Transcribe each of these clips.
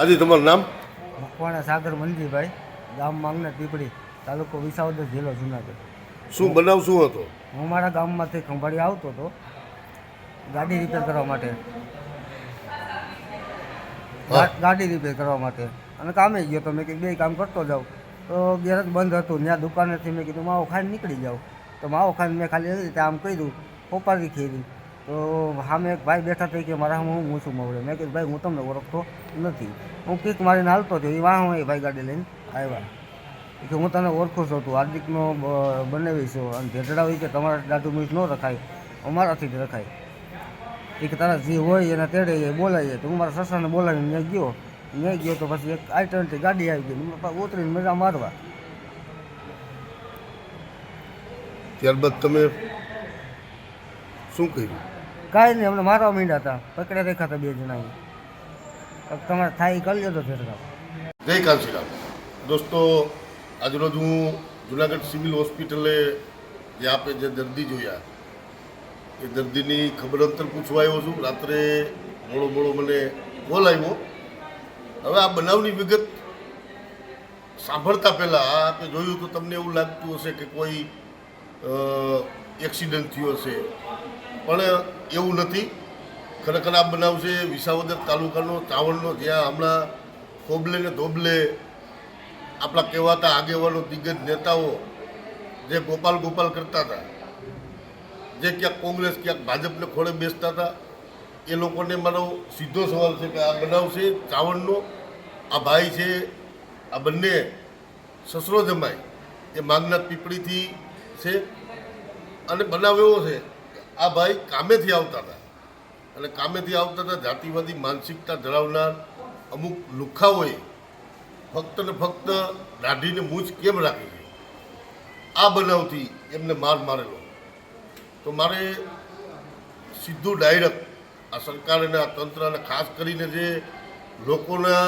આજે તમારું નામ? મકવાણા સાગર મંજીભાઈ ગામ માંગના પીપળી તાલુકો વિસાવદર જિલ્લો જુનાગઢ. શું બનાવ શું હતો? હું મારા ગામમાંથી ખંભાળી આવતો હતો ગાડી રિપેર કરવા માટે. ગાડી રિપેર કરવા માટે. અને કામે ગયો તો મેં કીધું બે કામ કરતો જાઉં. તો ગેરેજ બંધ હતું ત્યાં દુકાનેથી મેં કીધું માવો ખાઈને નીકળી જાઉં. તો માવો ખાઈને મેં ખાલી એવી રીતે આમ કર્યું પોપારી ખેરી. તો સામે એક ભાઈ બેઠા થઈ કે મારા હું હું છું મવડે મેં કીધું, ભાઈ, હું તમને ઓળખતો નથી. હું કીક મારીને હાલતો થયો એ વાહ એ ભાઈ ગાડી લઈને આવ્યા. કે, હું તને ઓળખું છું. તું હાર્દિકનો બનાવી છું. અને ઝેઢડા હોય કે, તમારા દાદુ મીઠ ન રખાય. અમારાથી જ રખાય. એ કે, તારા જે હોય, એને તેડે એ બોલાવીએ તો હું મારા સસરાને બોલાવીને ત્યાં ગયો. ત્યાં ગયો તો પછી એક આઈટનથી ગાડી આવી ગઈ. ઉતરીને મજા મારવા. ત્યારબાદ તમે શું કર્યું? કાંઈ નહીં અમને મારવા માંડ્યા હતા. પકડ્યા દેખા હતા બે જણા તમારે થાય કરી લેતો ભેટડા જય કાંશીરામ દોસ્તો, આજરોજ હું જુનાગઢ સિવિલ હોસ્પિટલે જે આપે જે દર્દી જોયા, એ દર્દીની ખબર અંતર પૂછવા આવ્યો છું. રાત્રે મોડો મોડો મને કોલ આવ્યો. હવે આ બનાવની વિગત સાંભળતા પહેલાં આપણે જોયું તો તમને એવું લાગતું હશે કે કોઈ એક્સિડન્ટ થયો હશે. પણ એવું નથી. ખરેખર આ બનાવ છે વિસાવદર તાલુકાનો ચાવણનો જ્યાં હમણાં કોબલે ને ધોબલે આપણા કહેવાતા આગેવાનો, દિગ્ગજ નેતાઓ જે ગોપાલ ગોપાલ કરતા હતા, જે ક્યાંક કોંગ્રેસ, ક્યાંક ભાજપને ખોળે બેસતા હતા, એ લોકોને મારો સીધો સવાલ છે કે આ બનાવ છે ચાવણનો આ ભાઈ છે, આ બંને સસરો જમાય એ માંગનાથ પીપળીથી છે. અને બનાવ એવો છે આ ભાઈ કામેથી આવતા હતા. અને કામેથી આવતા હતા જાતિવાદી માનસિકતા ધરાવનાર અમુક લુખાઓએ ફક્ત ને ફક્ત દાઢીને મૂછ કેમ રાખી છે આ બનાવથી એમને માર મારેલો. તો મારે સીધું ડાયરેક્ટ આ સરકાર આ તંત્રને ખાસ કરીને જે લોકોના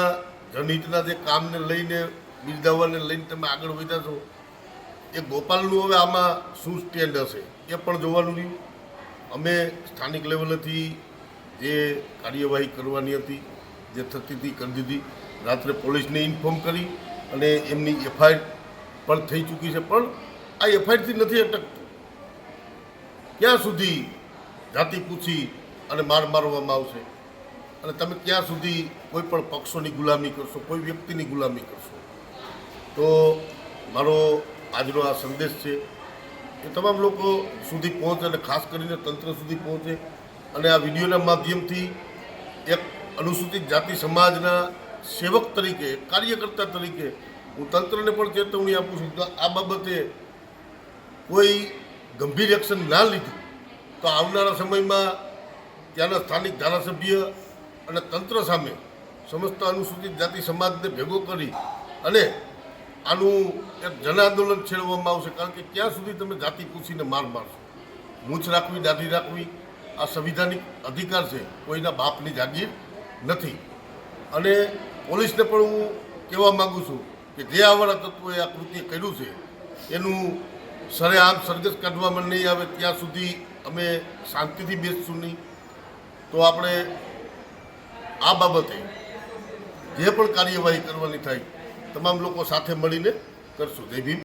જનહિતના જે કામને લઈને બિરદાવવાને લઈને તમે આગળ વધ્યા છો એ ગોપાલનું હવે આમાં શું સ્ટેન્ડ હશે એ પણ જોવાનું રહ્યું. અમે સ્થાનિક લેવલેથી જે કાર્યવાહી કરવાની હતી, જે થતી હતી કરી દીધી, રાત્રે પોલીસને ઇન્ફોર્મ કરી અને એમની એફઆઈઆર પણ થઈ ચૂકી છે, પણ આ એફઆઈઆરથી નથી અટકતું. ક્યાં સુધી જાતિ પૂછી અને માર મારવામાં આવશે? અને તમે ક્યાં સુધી કોઈ પણ પક્ષોની ગુલામી કરશો, કોઈ વ્યક્તિની ગુલામી કરશો? તો મારો આજનો આ સંદેશ છે. એ તમામ લોકો સુધી પહોંચે અને ખાસ કરીને તંત્ર સુધી પહોંચે. અને આ વિડીયોના માધ્યમથી એક અનુસૂચિત જાતિ સમાજના સેવક તરીકે, કાર્યકર્તા તરીકે હું તંત્રને પણ ચેતવણી આપું છું કે આ બાબતે કોઈ ગંભીર એક્શન ના લીધું તો આવનારા સમયમાં ત્યાંના સ્થાનિક ધારાસભ્ય અને તંત્ર સામે સમસ્ત અનુસૂચિત જાતિ સમાજને ભેગો કરી અને આનું એક જન આંદોલન છેડવામાં આવશે, કારણ કે ક્યાં સુધી તમે જાતિ પૂછીને માર મારશો. મૂછ રાખવી, દાઢી રાખવી, આ સંવિધાનિક અધિકાર છે, કોઈના બાપની જાગીર નથી. અને પોલીસને પણ હું કહેવા માગું છું કે જે આવાળા તત્વોએ આ કૃત્ય કર્યું છે, એનું સરેઆમ સરગસ કાઢવામાં નહીં આવે, ત્યાં સુધી અમે શાંતિથી બેસશું નહીં. તો આપણે આ બાબતે જે પણ કાર્યવાહી કરવાની થાય તમામ લોકો સાથે મળીને કરશું. જય ભીમ.